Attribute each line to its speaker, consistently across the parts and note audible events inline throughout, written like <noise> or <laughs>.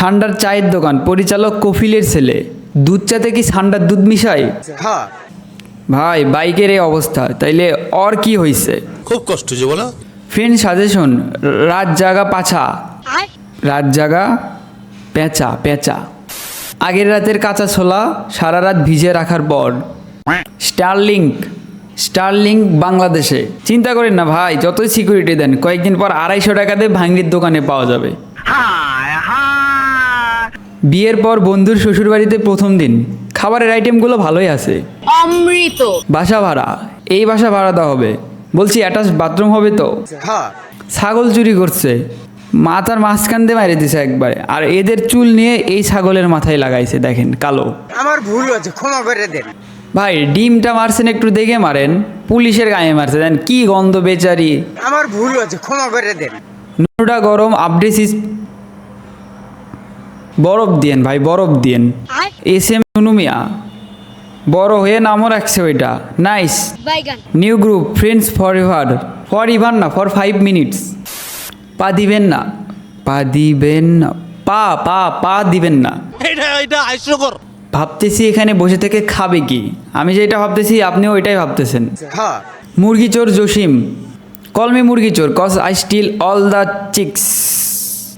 Speaker 1: সান্ডার চায়ের দোকান পরিচালক কফিলের ছেলে। দুধ চাতে কি সান্ডার দুধ মিশাই
Speaker 2: হ্যাঁ
Speaker 1: ভাই বাইকের এই অবস্থা তাইলে অর কি হইছে?
Speaker 3: খুব কষ্ট যে বলো।
Speaker 1: ফ্রেন্ড সাজেশন রাত জাগা পাছা। রাত জাগা পেঁচা পেঁচা। আগের রাতের কাঁচা ছোলা সারা রাত ভিজে রাখার পর। স্টারলিংক স্টারলিংক বাংলাদেশে। চিন্তা করেন না ভাই যতই সিকিউরিটি দেন কয়েকদিন পর আড়াইশো টাকা দিয়ে ভাঙ্গির দোকানে পাওয়া যাবে। বিয়ের পর বন্ধুর শ্বশুরবাড়িতে প্রথম দিন। খাবারের আইটেমগুলো ভালোই আছে।
Speaker 4: অমৃত।
Speaker 1: বাসা ভাড়া। এই বাসা ভাড়া দেওয়া হবে। বলছি অ্যাটাচ বাথরুম হবে তো?
Speaker 2: হ্যাঁ
Speaker 1: ছাগল চুরি করছে। মাথার মাঝখান দিয়ে মারি দিছে একবারে। আর এদের চুল নিয়ে এই ছাগলের মাথায় লাগাইছে দেখেন কালো।
Speaker 2: আমার ভুল হয়েছে ক্ষমা করে দেন।
Speaker 1: ভাই ডিমটা মারছেন একটু দেখে মারেন। পুলিশের গায়ে মারছে দেন কি গন্ধ বেচারি।
Speaker 2: আমার ভুল হয়েছে ক্ষমা করে দেন।
Speaker 1: নুডা গরম আপডেসিস বরফ দিয়েন ভাই বরফ দিয়েন। এস এম নুনুমিয়া বড় হয়ে নামও রাখছে ওইটা। Nice new group friends for ever for ever না ফর ফাইভ মিনিটস পা দিবেন না। পা দিবেন না। পা পা পা দিবেন না।
Speaker 3: এটা এটা হাস্যকর।
Speaker 1: ভাবতেছি এখানে বসে থেকে খাবে কি? আমি যেটা ভাবতেছি আপনিও ওইটাই ভাবতেছেন।
Speaker 2: হ্যাঁ।
Speaker 1: মুরগি চোর জসিম। কলমি মুরগি চোর cause I steal all the chicks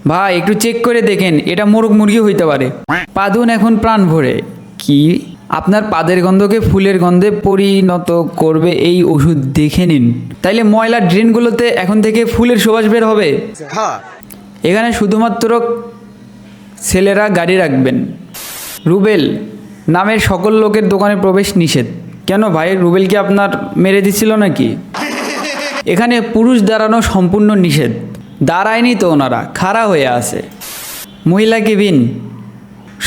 Speaker 1: ভাই একটু চেক করে দেখেন এটা মোরগ মুরগি হইতে পারে। পাদুন এখন প্রাণ ভরে। কি? আপনার পাদের গন্ধকে ফুলের গন্ধে পরিণত করবে এই ওষুধ দেখে নিন। তাইলে ময়লা ড্রেনগুলোতে এখন থেকে ফুলের সুবাস বের হবে। এখানে শুধুমাত্র ছেলেরা গাড়ি রাখবেন। রুবেল নামের সকল লোকের দোকানে প্রবেশ নিষেধ। কেন ভাই? রুবেল কি আপনার মেরে দিচ্ছিল নাকি? <laughs> এখানে পুরুষ দাঁড়ানো সম্পূর্ণ নিষেধ। দাঁড়ায়নি তো ওনারা, খাড়া হয়ে আছে। মহিলা কেবিন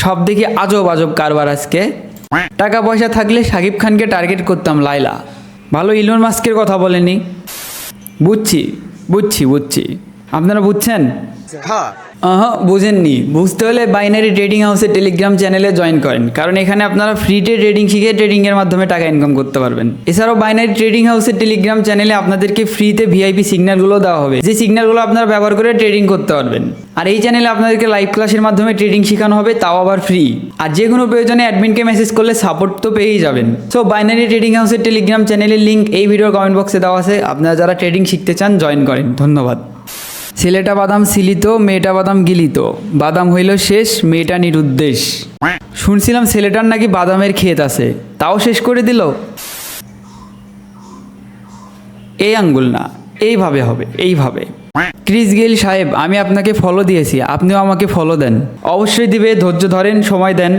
Speaker 1: সব দেখি আজব আজব কারবার আজকে। টাকা পয়সা থাকলে সাকিব খানকে টার্গেট করতাম লাইলা ভালো ইলন মাস্কের কথা বলেনি। বুঝছি বুঝছি বুঝছি। আপনারা বুঝছেন?
Speaker 2: হ্যাঁ।
Speaker 1: বুঝেননি। বুঝতে হলে বাইনারি ট্রেডিং হাউসের টেলিগ্রাম চ্যানেলে জয়েন করেন। কারণ এখানে আপনারা ফ্রিতে ট্রেডিং শিখে ট্রেডিংয়ের মাধ্যমে টাকা ইনকাম করতে পারবেন। এছাড়াও বাইনারি ট্রেডিং হাউসের টেলিগ্রাম চ্যানেলে আপনাদেরকে ফ্রিতে ভিআইপি সিগন্যালগুলো দেওয়া হবে। যে সিগন্যালগুলো আপনারা ব্যবহার করে ট্রেডিং করতে পারবেন। আর এই চ্যানেলে আপনাদেরকে লাইভ ক্লাসের মাধ্যমে ট্রেডিং শেখানো হবে তাও আবার ফ্রি আর যে কোনো প্রয়োজনে অ্যাডমিনকে মেসেজ করলে সাপোর্ট তো পেয়েই যাবেন। সো বাইনারি ট্রেডিং হাউসের টেলিগ্রাম চ্যানেলের লিঙ্ক এই ভিডিওর কমেন্ট বক্সে দেওয়া আছে। আপনারা যারা ট্রেডিং শিখতে চান জয়েন করেন। ধন্যবাদ। ছেলেটা বাদাম সিলিত, মেয়েটা বাদাম গিলিত। বাদাম হইল শেষ, মেয়েটা নিরুদ্দেশ। শুনছিলাম ছেলেটার নাকি বাদামের ক্ষেত আছে। তাও শেষ করে দিল? এই আঙ্গুল না, এইভাবে হবে, এইভাবে। ক্রিস গেল সাহেব, আমি আপনাকে ফলো দিয়েছি, আপনিও আমাকে ফলো দেন। অবশ্যই দিবে, ধৈর্য ধরেন, সময় দেন।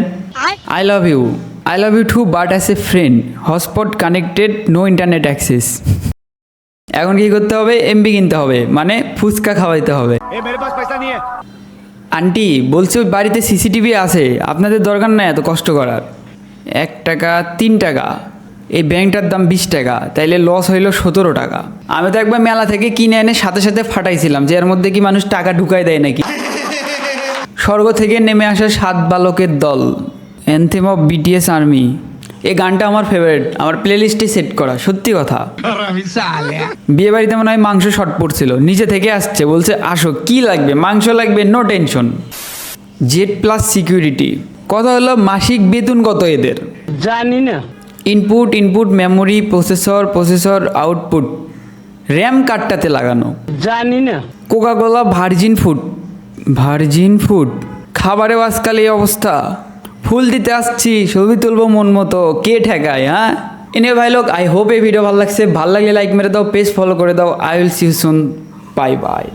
Speaker 1: I love you I love you too but as a friend hotspot connected no internet access এখন কি করতে হবে? এমবি কিনতে হবে। মানে ফুচকা খাওয়াইতে হবে। আন্টি বলছি ওই বাড়িতে সিসিটিভি আছে। আপনাদের দরকার নাই এত কষ্ট করার। এক টাকা তিন টাকা। এই ব্যাংকটার দাম বিশ টাকা। তাইলে লস হইল সতেরো টাকা। আমি তো একবার মেলা থেকে কিনে এনে সাথে সাথে ফাটাইছিলাম যে এর মধ্যে কি মানুষ টাকা ঢুকাই দেয় নাকি? স্বর্গ থেকে নেমে আসা সাত বালকের দল। অ্যান্থেম অফ বিটিএস আর্মি এই গানটা আমার ফেভারিট আমার প্লে প্লেলিস্টে সেট করা সত্যি কথা। বিয়ে বাড়িতে মনে হয় মাংস শর্ট পড়ছিল নিচে থেকে আসছে বলছে আসো কি লাগবে? মাংস লাগবে no tension Z plus security কথা হলো মাসিক বেতন কত এদের?
Speaker 5: জানি না
Speaker 1: input input memory processor processor output RAM কার্ডটাতে লাগানো।
Speaker 5: জানি না
Speaker 1: Coca Cola virgin food virgin food খাবারেও আজকাল এই অবস্থা। ফুল দিতে আসছি, ছবি তুলবো মন মতো, কে ঠেকায় হ্যাঁ? এনে ভাই লোক আই হোপ এই ভিডিও ভালো লাগছে, ভালো লাগলে লাইক মেরে দাও পেজ ফলো করে দাও I will see soon bye bye